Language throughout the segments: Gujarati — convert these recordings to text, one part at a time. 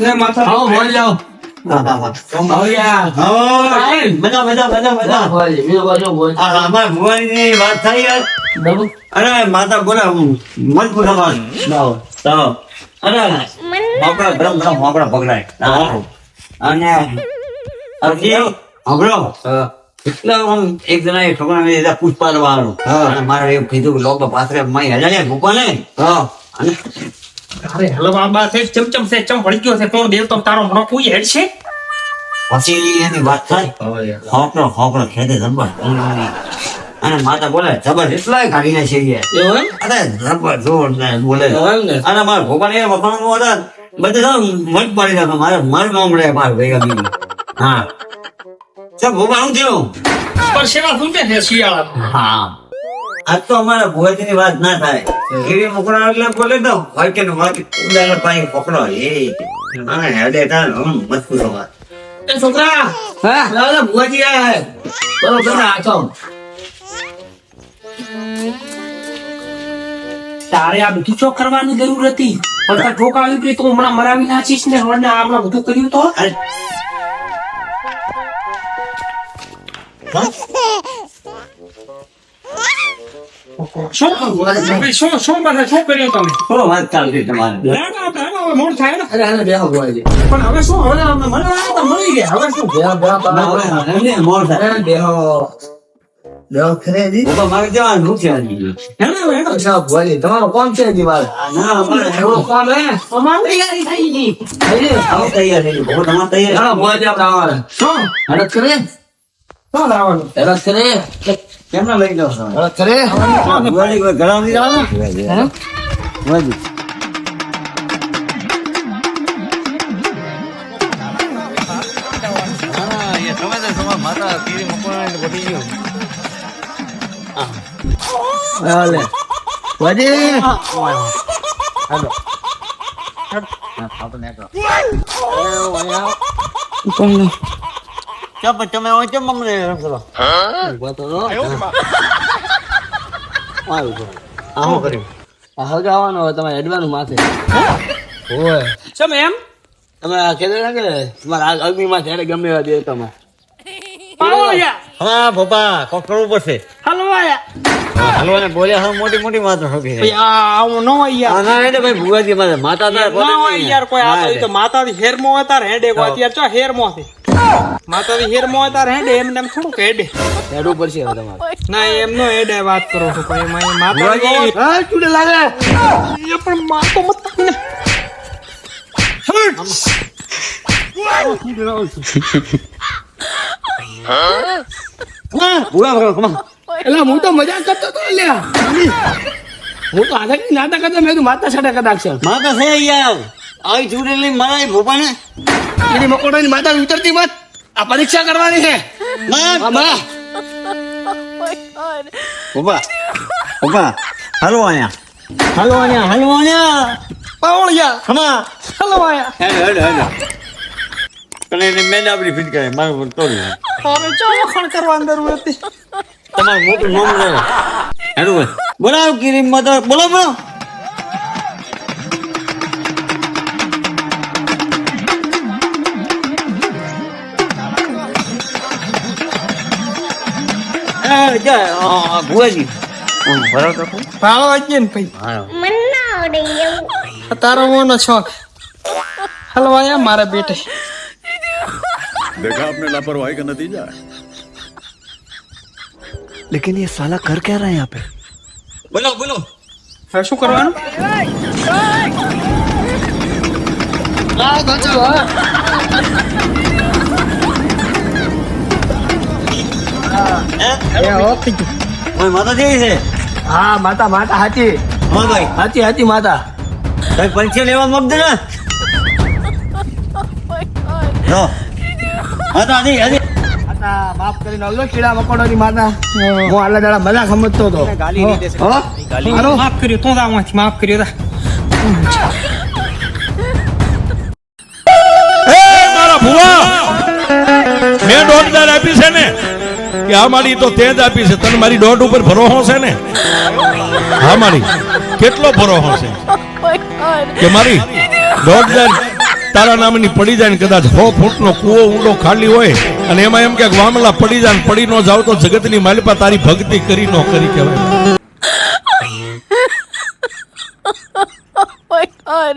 ને માથા આવો. બોલ જાઓ માતા બોલા મન. અને એક જણા એ છોકરાને દીધા પુષ્પા વાળું અને મારે એવું કીધું કે લોકો પાથરે મય હજારે ભૂપા ને અને અરે હલો બાબા છે ચમચમ છે ચમ વળી ગયો છે કોણ દેવ તો તારો મનો કોઈ હેડ છે? પછી એની વાત થાય. હોકરો હોકરો ખેદે જબર અને માતા બોલે જબર એટલાય કાઢીને છે એ. અરે જબર જોરદાર બોલે. ને? અને મારા ભોપાને એ વખાણમાં હતા. બધે તો મન પાડી નાખો મારે મન નામ લે માર ભેગા બીજું હા. ચાલ ભોપા હું થયું? પણ સેવા શું છે શિયાળા હા. આજ તો અમારા ભુવાજીની વાત ના થાય. કીડી મોકળા એટલે બોલે તો હોય કે હોય કે પાણી પકડો. એ. અને હેડે તાર હમ મત પૂછો વાત. એ છોકરા હા? લાલા ભુવાજી આયા હે. બરોબર આચો તારે આ બધું કરવાની જરૂર હતી? પણ તાર ઠોકા આવી ગઈ તો હમણાં મરાવી નાખીશ ને હમણાં હમણાં બધું કર્યું તો? શું? શું શું બધા શું કર્યું તમે? શું વાત ચાલતી તમારે. હવે મોડું થાય ને? અરે આને બેહો બોલાજી પણ હવે શું હવે મને તો મળી ગયા. હવે શું? બેહો બેહો ના, હવે થાય. બેહો બેહો ખરેજી ભોપા મારે જવાનું શું છે તમારો કોણ છે હજી ના, એવો કોણ હે. અમારી તૈયારી થઈ ગઈ. થઈ તૈયાર થઈ ગયું. તમારે તૈયાર? ચાલો આપણે આવવાના શું? હરત કરે શું લાવવાનું. હરત કરે. કેમને લઈ કરે. ભુવાજી કોઈ ઘરમાં નહીં જવાનું? હે? ભુવાજી. હાલે. ભુવાજી ચાલ, પણ તમે હવે કેમ અમને હેરાન કરો? ઊભા તો રહો. આવ્યું છે. આ શું કર્યું? આ હગાવાનો હવે તમારે હેડવાનું માથે ઓય ચમ એમ તમે આ કહેતા હતા કે તમારા આ અગ્નિમાં ત્યારે ગમે એવા દે તમે હા ભોપા કોક કરવું પડશે હલવાયા હલવાને બોલ્યા હવે મોટી મોટી માતા હતી. આ આવું ન હોય યાર ના એટલે ભાઈ ભુવાજી મારે માતા ના હોય યાર કોઈ આ તો માતા હેરમો હોય તાર હેડે અત્યારે ચો હેરમો છે માતાથી હેરમો હોય તાર હેડે એમને એમ થોડુંક હેડે. હેડવું પડશે હવે તમારે. ના એમ નો હેડે વાત કરો છો પણ એમાં એ માતા ભુવાજી. હા ચૂડે લાગે. એ પણ માતો મત ને. ભૂલા ભૂલા, come on. એટલે હું તો મજા કરતો હતો લ્યા. હું તો આધા નાતા કરતો મેં માતા સાટા કદાચ છે. માતા છે યાર. આવી ચૂડેલી મારા ભોપાને. એની મકોડાની માતા ઉતરતી મત આ પરીક્ષા કરવાની છે. ભોપા ભોપા હલો હલો અહીંયા હલો પાવળિયા હેડ હેડ હેડ. અને એને મેં આપણી ફીટ કરે મારું તોડી હવે ચો વખાણ કરવાની જરૂર હતી? તમારું મોટું નામ હેડું બોલાવ કિરીમ મદદ બોલો બોલો. એ, જા, આ, ભુવાજી ઓમ, બરાબર રાખો. પાવળિયા ને ભાઈ હા. આ તારો મોનો શોખ હલવાયા મારા બેટે देखा आपने लापरवाही का नतीजा है लेकिन ये साला कर क्या रहा है यहाँ पे બોલો બોલો હવે શું કરવાનું ઓય, માતા જેવી છે? હા માતા માતા હાચી. હા ભાઈ. હાચી હાચી માતા. કઈ પરીક્ષા લેવા મગજ ને? જો માતા હજી હજી. માફ કરીને આવજો કીડા મકોડાની માતા. હું. આલા દાડા મજા સમજતો હતો. માફ કર્યો તું આમાંથી માફ કર્યો તા. એ મારા ભુવા મેં દોઢ હજાર આપી છે ને. કે આ મારી તો તે જ આપી છે. તને મારી દોઢ ઉપર ભરો છે ને? હા મારી કેટલો ભરો છે? કે મારી દોઢ હજાર તારા નામની પડી જાય ને કદાચ સો ફૂટનો કૂવો ઊંડો ખાલી હોય અને એમાં એમ કે વામલા પડી જાય ને પડી ન જાવ તો જગતની માલિપા તારી ભક્તિ કરી ન કરી કહેવાય. My god.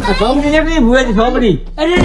મારે સોમની નીકળી ભુવેજી સોમની અરે